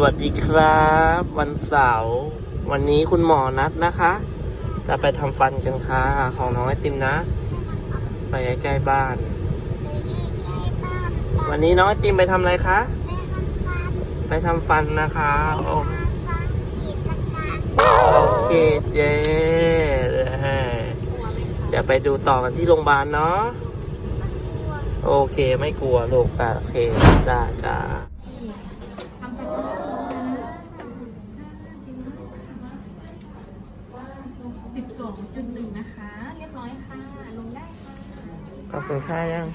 วัสดีครับ วันเสาร์วันนี้คุณหมอนัดนะคะ จะไปทำฟันกันค่ะ ของน้องไอติมนะ ไปใกล้ๆบ้าน วันนี้น้องไอติมไปทำอะไรคะ ไปทำฟันนะคะโอโอเคเจ๊เดี๋ยวไปดูต่อกันที่โรงพยาบาลเนาะโอเคไม่กลัวลูกอะโอเคได้จ้า สิบสองจุดหนึ่งนะคะ เรียบร้อยค่ะ ลงได้ค่ะ ขอบคุณค่ายัง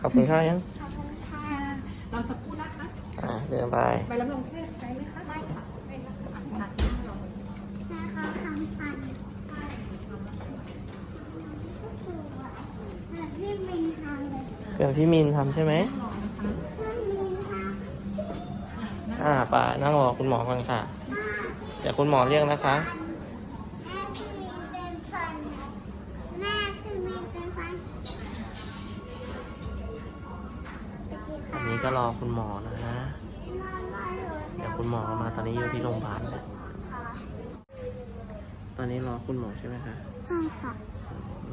ขอบคุณค่ายัง ขอบคุณค่ะ เราสักครู่นะคะ อ่าเดินไป ใบรับรองแพทย์ใช้ไหมคะได้ค่ะใช่ค่ะอะอะเดี๋ยวพี่มินทำใช่ไหมอ่าป่านั่งรอคุณหมอก่อนค่ะ เดี๋ยวคุณหมอเรียกนะคะ อันนี้ก็รอคุณหมอนะฮะ เดี๋ยวคุณหมอมาตอนนี้อยู่ที่โรงพยาบาลแล้วตอนนี้รอคุณหมอใช่ไหมคะ ใช่ค่ะ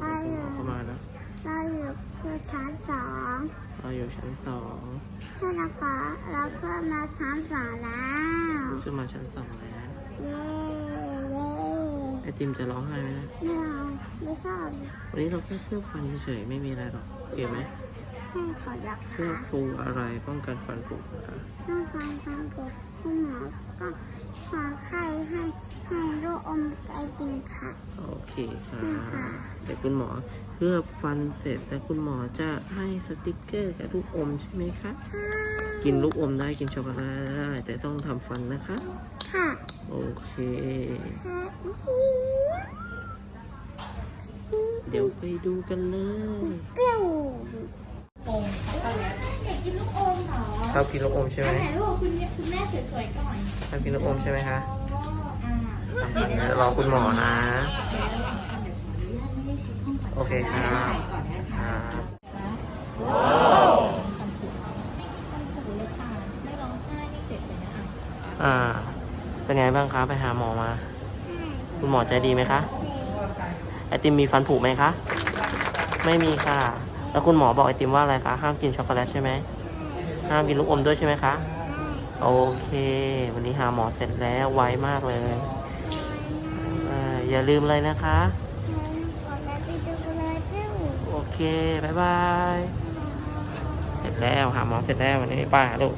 คุณหมอเข้ามาแล้วเราอยู่คือชั้นสองเราอยู่ชั้นสองใช่นะคะเราเพิ่มมาชั้นสองแล้วขึ้นมาชั้นสองแล้วเย้เย้ไอติมจะร้องไห้ไหมนะไม่เอาไม่ชอบวันนี้เราแค่เคลือบฟันเฉยๆไม่มีอะไรหรอกโอเคไหม ให้ขอยักเคลือขาบฟูอะไรป้องกันฟันผุนะคะต้องฟังฟังเกิดคุณหมอก็ขอไข้ให้ให้ลูกอมไอติมค่ะ โอเคค่ะค่ะ เดี๋ยวคุณหมอเคลือบฟันเสร็จแต่คุณหมอจะให้สติกเกอร์กับลูกอมใช่ไหมคะ กินลูกอมได้กินช็อกโกแลตได้แต่ต้องทำฟันนะคะ ค่ะโอเค ค่ะเดี๋ยวไปดูกันเลย เปรี้ยวโอมช็อกโกแลตเด็กกินลูกอมเหรอชอบกินลูกอมใช่ไหมถ่ายรูปคุณเนี่ยคุณแม่สวยๆก่อนชอบกินลูกอมใช่ไหมคะอ๋ออ่าทำฟันเดี๋ยวรอคุณหมอนะ โอเคครับครับไม่กินฟันผุเลยค่ะ ไม่ร้องไห้ไม่เจ็บเลยนะอะอ่า เป็นไงบ้างคะไปหาหมอมา คุณหมอใจดีไหมคะ ไอติมมีฟันผุไหมคะ ไม่มีค่ะ แล้วคุณหมอบอกไอติมว่าอะไรคะ ห้ามกินช็อกโกแลตใช่ไหม ห้ามกินลูกอมด้วยใช่ไหมคะ โอเค วันนี้หาหมอเสร็จแล้วไวมากเลยเอออย่าลืมเลยนะคะ โอเค บ๊ายบาย เสร็จแล้วหาหมอเสร็จแล้ววันนี้ป้าลูก